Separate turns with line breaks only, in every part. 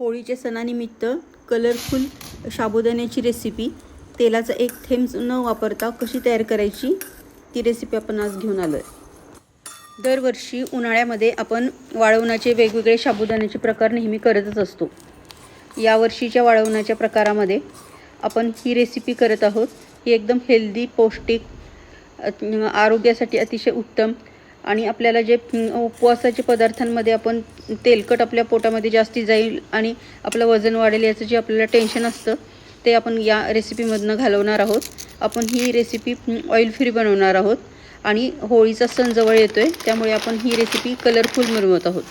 होळीच्या सणानिमित्त कलरफुल साबुदाण्याची रेसिपी तेलाचा एक थेंब न वापरता कशी तयार करायची ती रेसिपी आपण आज घेऊन आलो आहे दरवर्षी उन्हाळ्यामध्ये आपण वाळवण्याचे वेगवेगळे साबुदाण्याचे प्रकार नेहमी करतच असतो. यावर्षीच्या वाळवण्याच्या प्रकारामध्ये आपण ही रेसिपी करत आहोत. ही एकदम हेल्दी पौष्टिक आरोग्यासाठी अतिशय उत्तम आणि आपल्याला जे उपवासाचे पदार्थांमध्ये आपण तेलकट आपल्या पोटामध्ये जास्ती जाईल आणि आपलं वजन वाढेल याचं जे आपल्याला टेन्शन असतं ते आपण या रेसिपीमधनं घालवणार आहोत. आपण ही रेसिपी ऑइल फ्री बनवणार आहोत आणि होळीचा सण जवळ येतो आहे त्यामुळे आपण ही रेसिपी कलरफुल बनवत आहोत.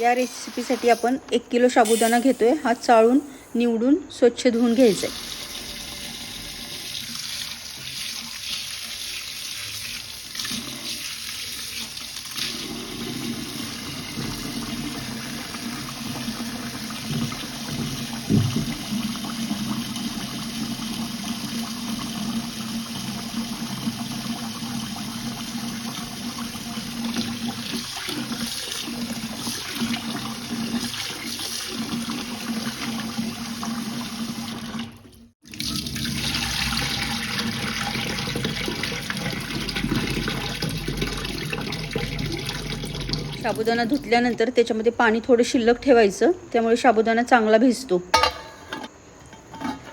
या रेसिपीसाठी आपण एक किलो साबुदाणा घेतो आहे हा चाळून निवडून स्वच्छ धुवून घ्यायचा आहे साबुदाणा धुतल्यानंतर त्याच्यामध्ये पाणी थोडं शिल्लक ठेवायचं. त्यामुळे साबुदाणा चांगला भिजतो.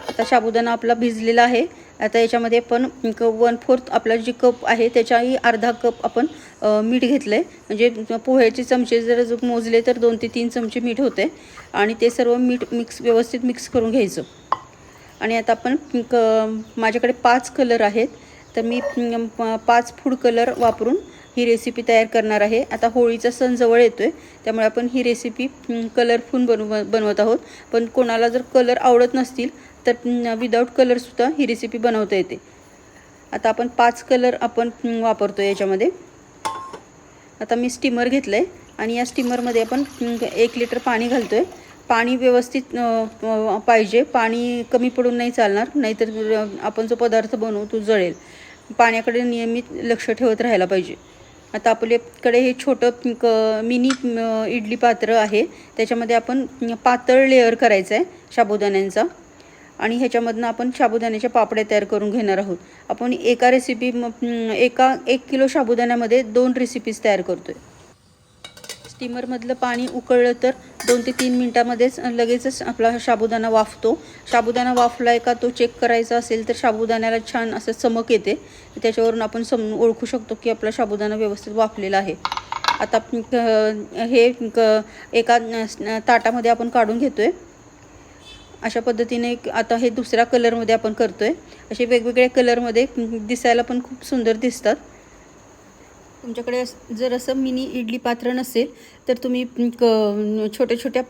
आता साबुदाणा आपला भिजलेला आहे. आता याच्यामध्ये पण वन फोर्थ आपला जी कप आहे त्याच्याही अर्धा कप आपण मीठ घेतलं आहे म्हणजे पोह्याचे चमचे जर मोजले तर दोन ते तीन चमचे मीठ होते आणि ते सर्व मीठ मिक्स व्यवस्थित मिक्स करून घ्यायचं. आणि आता आपण क माझ्याकडे पाच कलर आहेत. तर मी पाच फूड कलर वापरून ही रेसिपी तयार करणार आहे. आता होळीचा सण जवळ येतो आहे त्यामुळे आपण ही रेसिपी कलरफुल बनव बनवत आहोत. पण कोणाला जर कलर आवडत नसतील तर विदाऊट कलरसुद्धा ही रेसिपी बनवता येते. आता आपण पाच कलर आपण वापरतो याच्यामध्ये. आता मी स्टीमर घेतलं आहे आणि या स्टीमरमध्ये आपण एक लिटर पाणी घालतो आहे पाणी व्यवस्थित पाहिजे. पाणी कमी पडून नाही चालणार नाहीतर आपण जो पदार्थ बनवू तो जळेल. पाण्याकडे नियमित लक्ष ठेवत राहायला पाहिजे. आता आपल्याकडे हे छोटं क मिनी इडली पात्र आहे. त्याच्यामध्ये आपण पातळ लेअर करायचं आहे साबुदाण्यांचा आणि ह्याच्यामधनं आपण साबुदाण्याच्या पापड्या तयार करून घेणार आहोत. आपण एका रेसिपी एका एक किलो साबुदाण्यामध्ये दोन रेसिपीज तयार करतो आहे स्टीमरमधलं पाणी उकळलं तर दोन ते तीन मिनटामध्येच लगेचच आपला साबुदाणा वाफतो. साबुदाणा वाफला आहे का तो चेक करायचा असेल तर साबुदाण्याला छान असं चमक येते. त्याच्यावरून आपण सम ओळखू शकतो की आपला साबुदाणा व्यवस्थित वाफलेला आहे. आता हे क- एका ताटामध्ये आपण काढून घेतो आहे अशा पद्धतीने आता हे दुसऱ्या कलरमध्ये आपण करतो आहे असे वेगवेगळ्या कलरमध्ये दिसायला पण खूप सुंदर दिसतात. तुमच्याकडे जर असं मिनी इडली पात्र नसेल तर तुम्ही क छोट्या छोट्या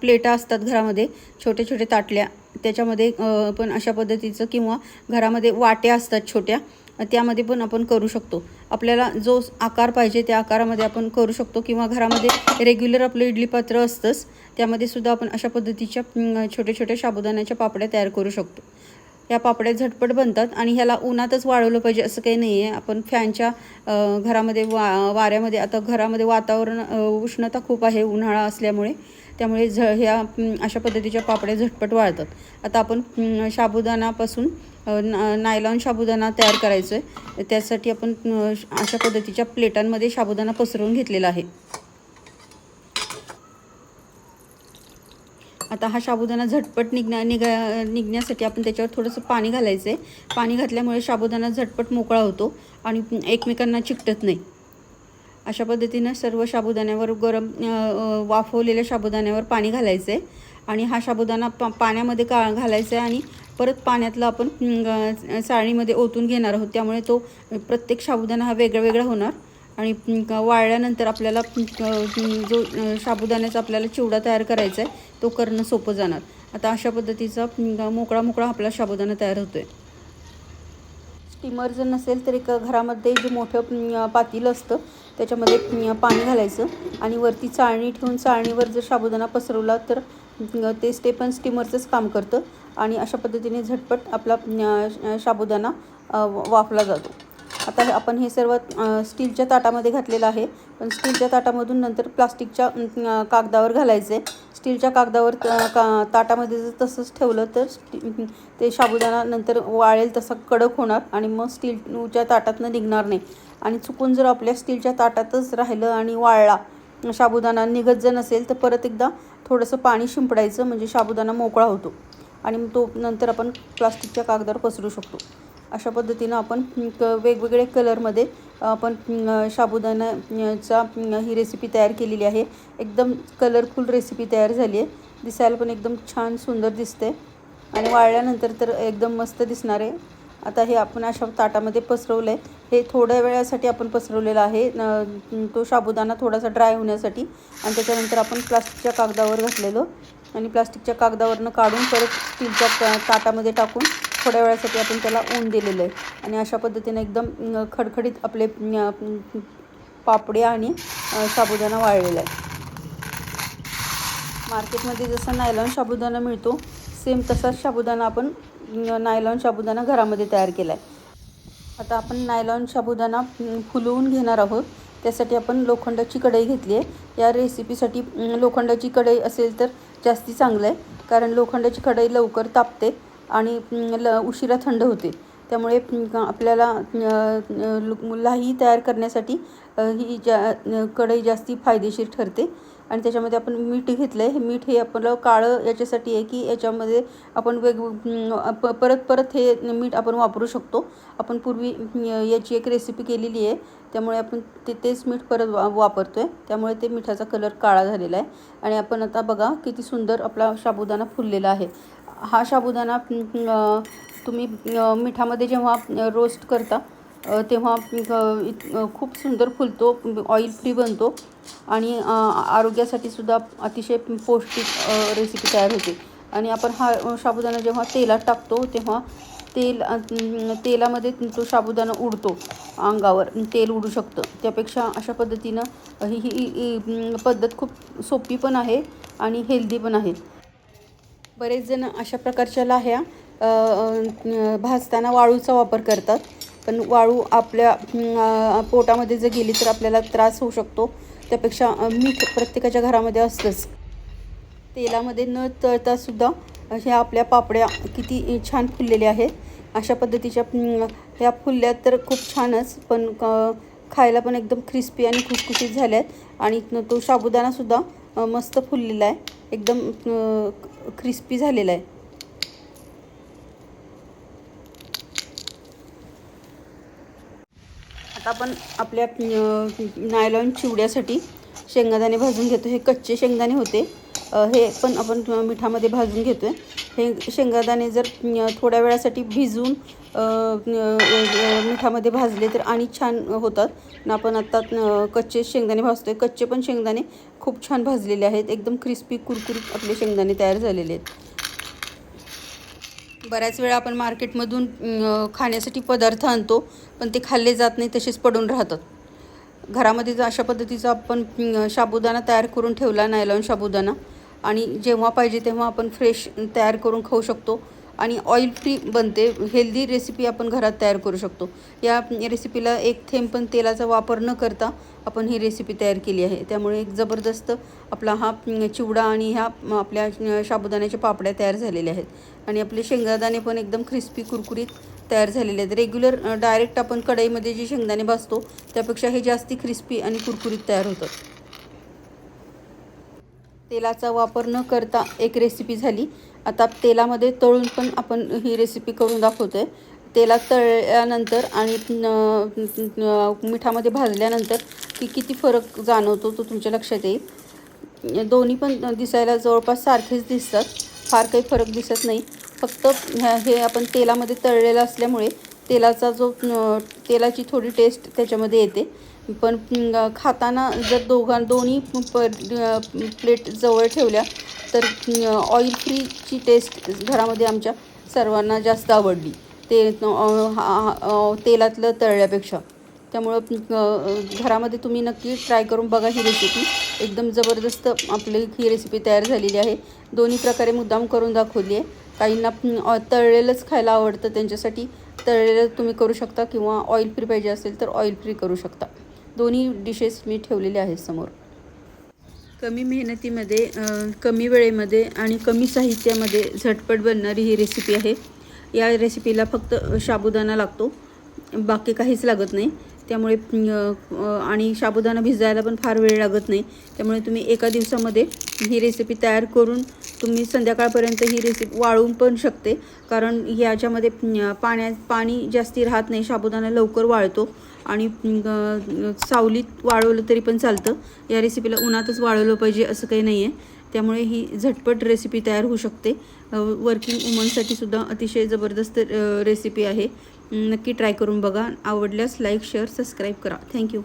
प्लेटा असतात घरामध्ये छोटे छोटे ताटल्या. त्याच्यामध्ये पण अशा पद्धतीचं किंवा घरामध्ये वाट्या असतात छोट्या त्यामध्ये पण आपण करू शकतो. आपल्याला जो आकार पाहिजे त्या आकारामध्ये आपण करू शकतो किंवा घरामध्ये रेग्युलर आपलं इडली पात्र असतंच त्यामध्ये सुद्धा आपण अशा पद्धतीच्या छोट्या छोट्या साबुदाण्याच्या पापड्या तयार करू शकतो. या पापड्या झटपट बनतात आणि ह्याला उन्हातच वाळवलं पाहिजे असं काही नाही आहे आपण फॅनच्या घरामध्ये वा वाऱ्यामध्ये आता घरामध्ये वातावरण उष्णता खूप आहे उन्हाळा असल्यामुळे. त्यामुळे झ ह्या अशा पद्धतीच्या पापड्या झटपट वाळतात. आता आपण साबुदाणापासून ना नायलॉन साबुदाणा तयार करायचं आहे त्यासाठी आपण अशा पद्धतीच्या प्लेटांमध्ये साबुदाणा पसरवून घेतलेला आहे. आता हा साबुदाणा झटपट निघण्या निघा निघण्यासाठी आपण त्याच्यावर थोडंसं पाणी घालायचं आहे पाणी घातल्यामुळे साबुदाणा झटपट मोकळा होतो आणि एकमेकांना चिकटत नाही. अशा पद्धतीनं सर्व साबुदाण्यावर गरम वाफवलेल्या साबुदाण्यावर पाणी घालायचं आहे आणि हा साबुदाणा पा पाण्यामध्ये का घालायचा आहे आणि परत पाण्यातलं आपण अ, चाळणीमध्ये ओतून घेणार आहोत. त्यामुळे तो प्रत्येक साबुदाणा हा वेगळा वेगळा होणार. आणि वाळल्यानंतर आपल्याला जो साबुदाण्याचा आपल्याला चिवडा तयार करायचा आहे तो करणं सोपं जाणार. आता अशा पद्धतीचा मोकळा मोकळा आपला साबुदाणा तयार होतो आहे स्टीमर जर नसेल तर एक घरामध्ये जे मोठं पातील असतं त्याच्यामध्ये पाणी घालायचं आणि वरती चाळणी ठेवून चाळणीवर जर साबुदाणा पसरवला तर ते ते पण स्टीमरचंच काम करतं आणि अशा पद्धतीने झटपट आपला साबुदाणा वाफला जातो. आता हे आपण हे सर्व स्टीलच्या ताटामध्ये घातलेलं आहे. पण स्टीलच्या ताटामधून नंतर प्लास्टिकच्या कागदावर घालायचं. आहे स्टीलच्या कागदावर का ताटामध्ये जर तसंच ठेवलं तर स्टी ते साबुदाणा नंतर वाळेल तसा कडक होणार आणि मग स्टीलच्या ताटातनं निघणार नाही. आणि चुकून जर आपल्या स्टीलच्या ताटातच राहिलं आणि वाळला साबुदाणा निघत जर नसेल तर परत एकदा थोडंसं पाणी शिंपडायचं म्हणजे साबुदाणा मोकळा होतो. आणि मग तो नंतर आपण प्लास्टिकच्या कागदावर पसरू शकतो. अशा पद्धतीनं आपण क वेगवेगळे कलरमध्ये आपण साबुदाण्याचा ही रेसिपी तयार केलेली आहे. एकदम कलरफुल रेसिपी तयार झाली आहे. दिसायला पण एकदम छान सुंदर दिसते आणि वाळल्यानंतर तर एकदम मस्त दिसणार आहे. आता हे आपण अशा ताटामध्ये पसरवलं आहे हे थोड्या वेळासाठी आपण पसरवलेलं आहे. न- तो साबुदाणा थोडासा ड्राय होण्यासाठी. आणि त्याच्यानंतर आपण प्लास्टिकच्या कागदावर घातलेलो. आणि प्लास्टिकच्या कागदावरनं काढून परत स्टीलच्या ताटामध्ये टाकून थोड्या वेळासाठी आपण त्याला ऊन दिलेलं आहे. आणि अशा पद्धतीने एकदम खडखडीत आपले पापडे आणि साबुदाणा वाळलेला आहे. मार्केटमध्ये जसा नायलॉन साबुदाणा मिळतो सेम तसाच साबुदाणा आपण नायलॉन साबुदाणा घरामध्ये तयार केला आहे. आता आपण नायलॉन साबुदाणा फुलवून घेणार आहोत. त्यासाठी आपण लोखंडाची कढई घेतली आहे. या रेसिपीसाठी लोखंडाची कढई असेल तर जास्ती चांगलं आहे. कारण लोखंडाची कढई लवकर तापते. आणि ल उशिरा थंड होते. त्यामुळे आपल्याला अं, लाही तयार करण्यासाठी ही जा कढई जास्ती फायदेशीर ठरते. आणि त्याच्यामध्ये आपण मीठ घेतलं आहे हे मीठ हे आपलं काळं याच्यासाठी आहे की याच्यामध्ये आपण वेग प परत परत हे मीठ आपण वापरू शकतो. आपण पूर्वी याची एक रेसिपी केलेली आहे. त्यामुळे आपण ते तेच मीठ परत वा वापरतो आहे त्यामुळे ते मिठाचा कलर काळा झालेला आहे. आणि आपण आता बघा किती सुंदर आपला साबुदाणा फुललेला आहे. हा साबुदाणा तुम्ही मिठामध्ये जेव्हा रोस्ट करता तेव्हा खूप सुंदर फुलतो ऑइल फ्री बनतो आणि आरोग्यासाठी सुद्धा अतिशय पौष्टिक रेसिपी तयार होते. आणि आपण हा साबुदाणा जेव्हा तेलात टाकतो तेव्हा तेल तेलामध्ये तो साबुदाणा उडतो अंगावर तेल उडू शकतं. त्यापेक्षा अशा पद्धतीनं ही ही ही पद्धत खूप सोपी पण आहे आणि हेल्दी पण आहे. बरेच जण अशा प्रकारच्या लाह्या भाजताना वाळूचा वापर करतात. पण वाळू आपल्या पोटामध्ये जर गेली तर आपल्याला त्रास होऊ शकतो. त्यापेक्षा मीठ प्रत्येकाच्या घरामध्ये असतंच. तेलामध्ये न तळता सुद्धा ह्या आपल्या पापड्या किती छान फुललेल्या आहेत. अशा पद्धतीच्या ह्या फुलल्या तर खूप छानच पण क- खायला पण एकदम क्रिस्पी आणि खुसखुशीत झाल्या आहेत आणि तो साबुदाणासुद्धा मस्त फुललेला आहे. एकदम क्रिस्पी झालेला आहे. आता आपण आपल्या नायलॉन चिवड्यासाठी शेंगादाणे भाजून घेतो. हे कच्चे शेंगदाणे होते. हे पण आपण मिठामध्ये भाजून घेतो आहे हे शेंगादाणे जर थोड्या वेळासाठी भिजवून मिठामध्ये भाजले तर आणि छान होतात. आपण आत्ता कच्चे शेंगदाणे भाजतो आहे कच्चे पण शेंगदाणे खूप छान भाजलेले आहेत. एकदम क्रिस्पी कुरकुरीत आपले शेंगदाणे तयार झालेले आहेत. बऱ्याच वेळा आपण मार्केटमधून खाण्यासाठी पदार्थ आणतो पण ते खाल्ले जात नाही तसेच पडून राहतात. घरामध्ये जर अशा पद्धतीचा आपण अं, साबुदाणा तयार करून ठेवला नायलॉन साबुदाणा आणि जेव्हा पाहिजे तेव्हा आपण फ्रेश तयार करून खाऊ शकतो. आणि ऑइल फ्री बनते. हेल्दी रेसिपी आपण घरात तयार करू शकतो. या रेसिपीला एक थेंब पण तेलाचा वापर न करता आपण ही रेसिपी तयार केली आहे. त्यामुळे एक जबरदस्त आपला हा चिवडा आणि ह्या आपल्या साबुदाण्याच्या पापड्या तयार झालेल्या आहेत. आणि आपले शेंगदाणे पण एकदम क्रिस्पी कुरकुरीत तयार झालेले आहेत. रेग्युलर डायरेक्ट आपण कढईमध्ये जे शेंगदाणे भाजतो त्यापेक्षा हे जास्ती क्रिस्पी आणि कुरकुरीत तयार होतात. तेलाचा वापर न करता एक रेसिपी झाली. आता तेलामध्ये तळून पण आपण ही रेसिपी करून दाखवतो आहे तेलात तळल्यानंतर आणि मिठामध्ये भाजल्यानंतर की किती फरक जाणवतो तो तुमच्या लक्षात येईल. दोन्ही पण दिसायला जवळपास सारखेच दिसतात. फार काही फरक दिसत नाही. फक्त हे आपण तेलामध्ये तळलेलं असल्यामुळे तेलाचा जो तेलाची थोडी टेस्ट त्याच्यामध्ये येते. पण खाताना जर दोघां दोन्ही प प्लेट जवळ ठेवल्या तर ऑइल फ्रीची टेस्ट घरामध्ये आमच्या सर्वांना जास्त आवडली. ते हा- तेलातलं तळल्यापेक्षा. त्यामुळं घरामध्ये तुम्ही नक्की ट्राय करून बघा ही रेसिपी एकदम जबरदस्त आपली ही रेसिपी तयार झालेली आहे. दोन्ही प्रकारे मुद्दाम करून दाखवली आहे. काहींना तळलेलंच खायला आवडतं त्यांच्यासाठी तळलेलं तुम्ही करू शकता किंवा ऑइल फ्री पाहिजे असेल तर ऑइल फ्री करू शकता. दोन्ही डिशेस मी ठेवलेले आहेत समोर. कमी मेहनतीमध्ये कमी वेळेमध्ये आणि कमी साहित्यामध्ये झटपट बनणारी ही रेसिपी आहे. या रेसिपीला फक्त साबुदाणा लागतो. बाकी काहीच लागत नाही. त्यामुळे आणि साबुदाणा भिजायला पण फार वेळ लागत नाही. त्यामुळे तुम्ही एका दिवसामध्ये ही रेसिपी तयार करून तुम्ही संध्याकाळपर्यंत ही रेसिपी वाळून पण शकते. कारण याच्यामध्ये पाण्या पाण्यात पाणी जास्ती राहत नाही. साबुदाणा लवकर वाळतो. आणि सावलीत वाळवलं तरी पण चालतं. या रेसिपीला उन्हातच वाळवलं पाहिजे असं काही नाही आहे त्यामुळे ही झटपट रेसिपी तयार होऊ शकते. वर्किंग वुमनसाठी सुद्धा अतिशय जबरदस्त रेसिपी आहे. नक्की ट्राय करून बघा. आवडल्यास लाईक शेअर सबस्क्राईब करा. Thank you.